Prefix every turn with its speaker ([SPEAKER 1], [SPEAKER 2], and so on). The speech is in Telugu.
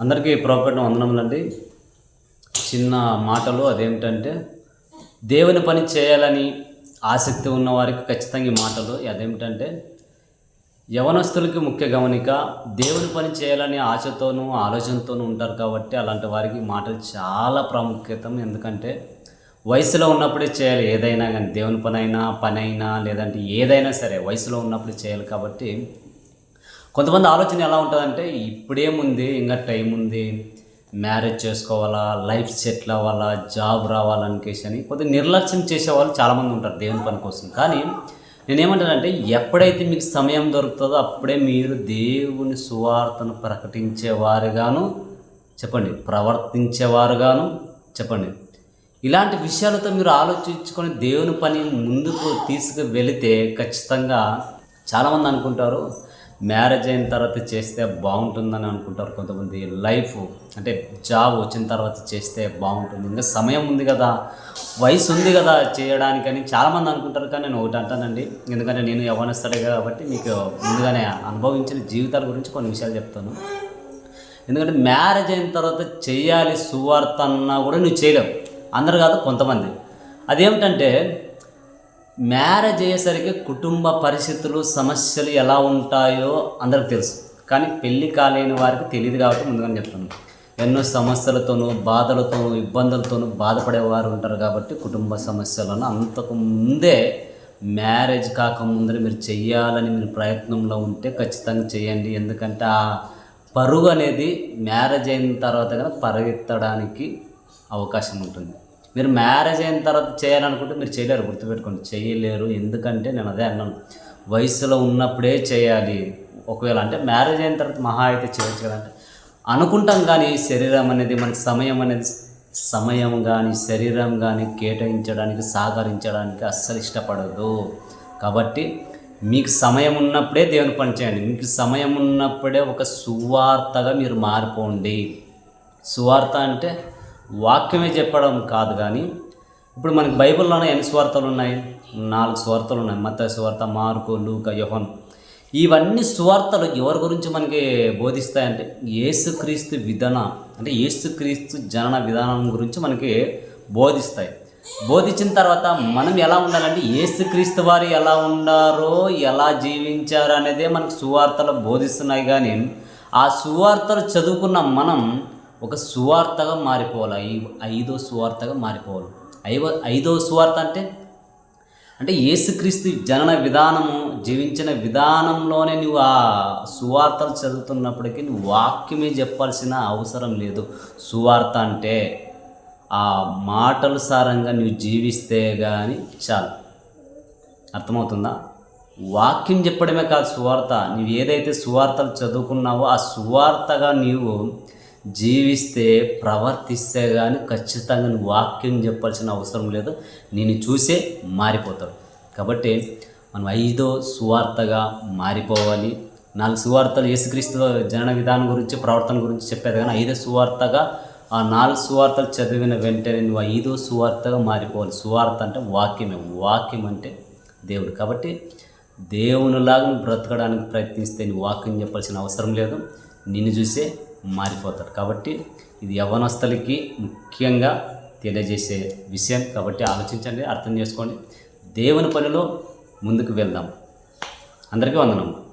[SPEAKER 1] అందరికీ ప్రోపేట వందనములండి. చిన్న మాటలు అదేమిటంటే దేవుని పని చేయాలని ఆసక్తి ఉన్న వారికి ఖచ్చితంగా ఈ మాటలు అదేమిటంటే యవనస్తులకి ముఖ్య గమనిక దేవుని పని చేయాలని ఆశతోనూ ఆలోచనతోనూ ఉంటారు కాబట్టి అలాంటి వారికి మాటలు చాలా ప్రాముఖ్యత. ఎందుకంటే వయసులో ఉన్నప్పుడే చేయాలి. ఏదైనా కానీ దేవుని పనైనా పనైనా లేదంటే ఏదైనా సరే వయసులో ఉన్నప్పుడు చేయాలి కాబట్టి కొంతమంది ఆలోచన ఎలా ఉంటుందంటే ఇప్పుడేముంది ఇంకా టైం ఉంది మ్యారేజ్ చేసుకోవాలా లైఫ్ సెటిల్ అవ్వాలా జాబ్ రావాలనికేసి అని కొద్దిగా నిర్లక్ష్యం చేసేవాళ్ళు చాలామంది ఉంటారు దేవుని పని కోసం. కానీ నేనేమంటానంటే ఎప్పుడైతే మీకు సమయం దొరుకుతుందో అప్పుడే మీరు దేవుని సువార్తను ప్రకటించేవారుగాను చెప్పండి ప్రవర్తించేవారుగాను చెప్పండి. ఇలాంటి విషయాలతో మీరు ఆలోచించుకొని దేవుని పని ముందుకు తీసుకు వెళితే ఖచ్చితంగా చాలామంది అనుకుంటారు మ్యారేజ్ అయిన తర్వాత చేస్తే బాగుంటుందని అనుకుంటారు కొంతమంది. లైఫ్ అంటే జాబ్ వచ్చిన తర్వాత చేస్తే బాగుంటుంది. ఇంకా సమయం ఉంది కదా వయసు ఉంది కదా చేయడానికని చాలామంది అనుకుంటారు. కానీ నేను ఒకటి అంటానండి ఎందుకంటే నేను యవనస్తుడే కాబట్టి మీకు ముందుగానే అనుభవించిన జీవితాల గురించి కొన్ని విషయాలు చెప్తాను. ఎందుకంటే మ్యారేజ్ అయిన తర్వాత చేయాలి సువార్త అన్నా కూడా నువ్వు చేయలేవు. అందరు కాదు కొంతమంది. అదేమిటంటే మ్యారేజ్ అయ్యేసరికి కుటుంబ పరిస్థితులు సమస్యలు ఎలా ఉంటాయో అందరికి తెలుసు. కానీ పెళ్ళి కాలేని వారికి తెలియదు కాబట్టి ముందుగానే చెప్తాను. ఎన్నో సమస్యలతోనూ బాధలతోనూ ఇబ్బందులతోనూ బాధపడేవారు ఉంటారు కాబట్టి కుటుంబ సమస్యలను అంతకు ముందే మ్యారేజ్ కాకముందర మీరు చెయ్యాలని మీరు ప్రయత్నంలో ఉంటే ఖచ్చితంగా చేయండి ఎందుకంటే ఆ పరుగు అనేది మ్యారేజ్ అయిన తర్వాత కనుక పరిగెత్తడానికి అవకాశం ఉంటుంది. మీరు మ్యారేజ్ అయిన తర్వాత చేయాలనుకుంటే మీరు చేయలేరు గుర్తుపెట్టుకోండి. చేయలేరు. ఎందుకంటే నేను అదే అన్నాను. వయసులో ఉన్నప్పుడే చేయాలి. ఒకవేళ అంటే మ్యారేజ్ అయిన తర్వాత మహా అయితే చేయొచ్చు కదంటే అనుకుంటాం కానీ శరీరం అనేది మనకి సమయం అనేది సమయం కానీ శరీరం కానీ కేటాయించడానికి సహకరించడానికి అస్సలు ఇష్టపడదు. కాబట్టి మీకు సమయం ఉన్నప్పుడే దేవుని పని చేయండి. మీకు సమయం ఉన్నప్పుడే ఒక సువార్తగా మీరు మారిపోండి. సువార్త అంటే వాక్యమే చెప్పడం కాదు కానీ ఇప్పుడు మనకి బైబిల్లోనే ఎన్ని స్వార్థలు ఉన్నాయి నాలుగు స్వార్థలు ఉన్నాయి మత స్వార్థ మార్కు లూక యోహన్. ఇవన్నీ స్వార్థలు ఎవరి గురించి మనకి బోధిస్తాయంటే ఏసుక్రీస్తు విధాన అంటే ఏసుక్రీస్తు జనన విధానం గురించి మనకి బోధిస్తాయి. బోధించిన తర్వాత మనం ఎలా ఉండాలంటే ఏసుక్రీస్తు వారు ఎలా ఉన్నారో ఎలా జీవించారు అనేదే మనకు సువార్తలు బోధిస్తున్నాయి కానీ ఆ సువార్తలు చదువుకున్న మనం ఒక సువార్తగా మారిపోవాలి. ఐ- ఐదో సువార్తగా మారిపోవాలి. ఐవ ఐదో సువార్త అంటే? అంటే యేసుక్రీస్తు జనన విధానము జీవించిన విధానంలోనే నువ్వు ఆ సువార్తలు చదువుతున్నప్పటికీ నువ్వు వాక్యమే చెప్పాల్సిన అవసరం లేదు. సువార్త అంటే ఆ మాటలు సారంగా నువ్వు జీవిస్తే కానీ చాలు. అర్థమవుతుందా? వాక్యం చెప్పడమే కాదు సువార్త. నువ్వు ఏదైతే సువార్తలు చదువుకున్నావో ఆ సువార్తగా నీవు జీవిస్తే ప్రవర్తిస్తే కానీ ఖచ్చితంగా నువ్వు వాక్యం చెప్పాల్సిన అవసరం లేదు. నేను చూసే మారిపోతాడు కాబట్టి మనం ఐదో సువార్తగా మారిపోవాలి. నాలుగు సువార్తలు యేసుక్రీస్తు జనన విధానం గురించి ప్రవర్తన గురించి చెప్పేది కానీ ఐదో సువార్తగా ఆ నాలుగు సువార్తలు చదివిన వెంటనే నువ్వు ఐదో సువార్తగా మారిపోవాలి. సువార్త అంటే వాక్యమే. వాక్యం అంటే దేవుడు. కాబట్టి దేవునిలాగా నువ్వు బ్రతకడానికి ప్రయత్నిస్తే నువ్వు వాక్యం చెప్పాల్సిన అవసరం లేదు. నిన్ను చూసే మారిపోతాడు కాబట్టి ఇది యవనస్తులకి ముఖ్యంగా తెలియజేసే విషయం. కాబట్టి ఆలోచించండి అర్థం చేసుకోండి. దేవుని పనిలో ముందుకు వెళ్దాం. అందరికీ వందనం